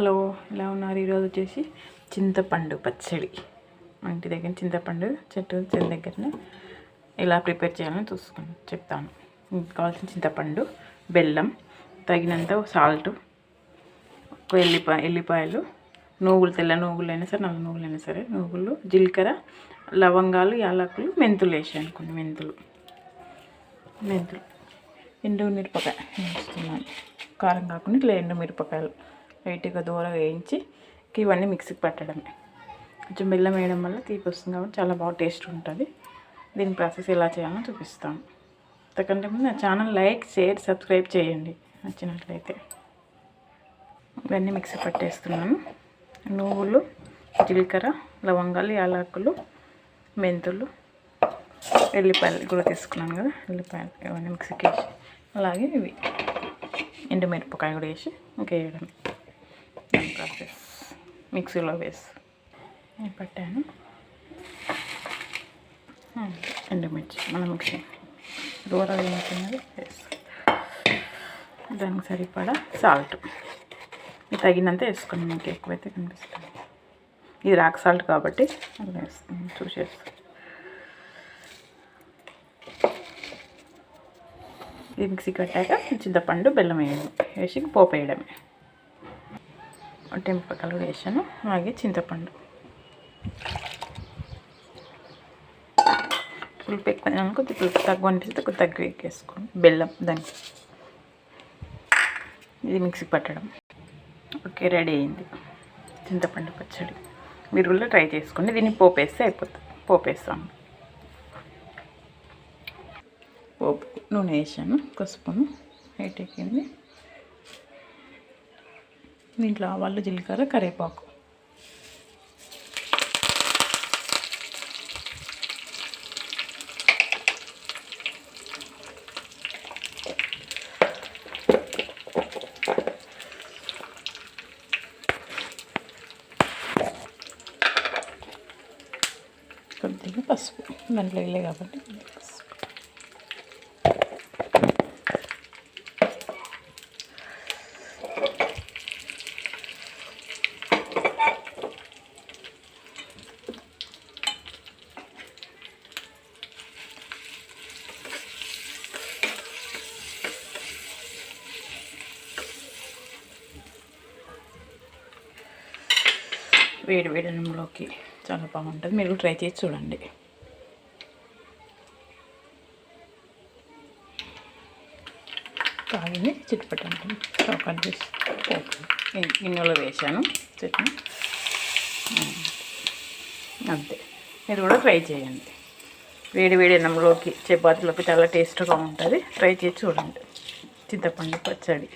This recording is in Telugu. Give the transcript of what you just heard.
హలో ఎలా ఉన్నారు? ఈరోజు వచ్చేసి చింతపండు పచ్చడి. మా ఇంటి దగ్గర చింతపండు చెట్టు చెట్టు దగ్గరనే ఎలా ప్రిపేర్ చేయాలని చూసుకుని చెప్తాను. కావాల్సిన చింతపండు బెల్లం తగినంత సాల్ట్ ఒక ఎల్లిపాయ ఎల్లిపాయలు నువ్వులు తెల్ల నువ్వులు అయినా సరే నల్ల నువ్వులు అయినా సరే నువ్వులు జీలకర్ర లవంగాలు యాలకులు మెంతులు వేసాను కొన్ని మెంతులు. మెంతులు. ఎండు మిరపకాయ వేస్తున్నాను. కారం కాకుండా ఇట్లా ఎండు మిరపకాయలు. లైట్గా దూర వేయించి ఇవన్నీ మిక్సీకి పెట్టడమే. కొంచెం బెల్లం వేయడం వల్ల తీపి వస్తుంది కాబట్టి చాలా బాగా టేస్ట్ ఉంటుంది. దీని ప్రాసెస్ ఎలా చేయాలో చూపిస్తాను. అంతకంటే ముందు నా ఛానల్ లైక్ షేర్ సబ్స్క్రైబ్ చేయండి. నచ్చినట్లయితే ఇవన్నీ మిక్సీ పట్టేస్తున్నాను. నువ్వులు జీలకర్ర లవంగాలు యాలకులు మెంతులు ఎల్లిపాయలు కూడా తీసుకున్నాను కదా ఎల్లిపాయలు ఇవన్నీ మిక్సీకి వేసి అలాగే ఇవి ఎండుమిరపకాయ కూడా వేసి ఇంకా వేయడం ప్రాసెస్. మిక్సీలో వేసి. నేను పట్టాను. ఎండుమిర్చి మన మిక్సీ. దూర వేయించినది వేసి. దానికి సరిపడా సాల్ట్. తగినంత వేసుకుని మీకు ఎక్కువైతే కనిపిస్తుంది. ఇది రాక్ సాల్ట్ కాబట్టి అది వేస్తాను చూసేస్తాను ఇది మిక్సీ కట్టాక చింతపండు బెల్లం వేయడం వేసి పోపు వేయడమే. టెంపకాయలు వేసాను. అలాగే చింతపండు. పులుపు ఎక్కువ కొద్ది పులుపు తక్కువ అనిపిస్తే కొద్ది తక్కువ ఎక్కేసుకోండి. బెల్లం దానికి. ఇది మిక్సీ పట్టడం. ఓకే రెడీ అయింది. చింతపండు పచ్చడి. మీరు కూడా ట్రై చేసుకోండి. దీన్ని పోపేస్తే అయిపోతుంది. పోపు పోపు నూనె వేసాను. పసుపును హైట్ ఎక్కింది దీంట్లో ఆవాళ్ళు జీలకర్ర కరివేపాకు. కొద్దిగా పసుపు. దాంట్లో వెళ్ళే కాబట్టి పసుపు. వేడి వేడి అన్నంలోకి చాలా బాగుంటుంది. మీరు ట్రై చేసి చూడండి. కాగిని చిట్పట్టండి కట్ చేసి గిన్నెలో వేసాను చట్నీ అంతే. మీరు కూడా ట్రై చేయండి. వేడి వేడి అన్నంలోకి చపాతీలోకి చాలా టేస్ట్గా ఉంటుంది. ట్రై చేసి చూడండి. చింతపండు పచ్చడి.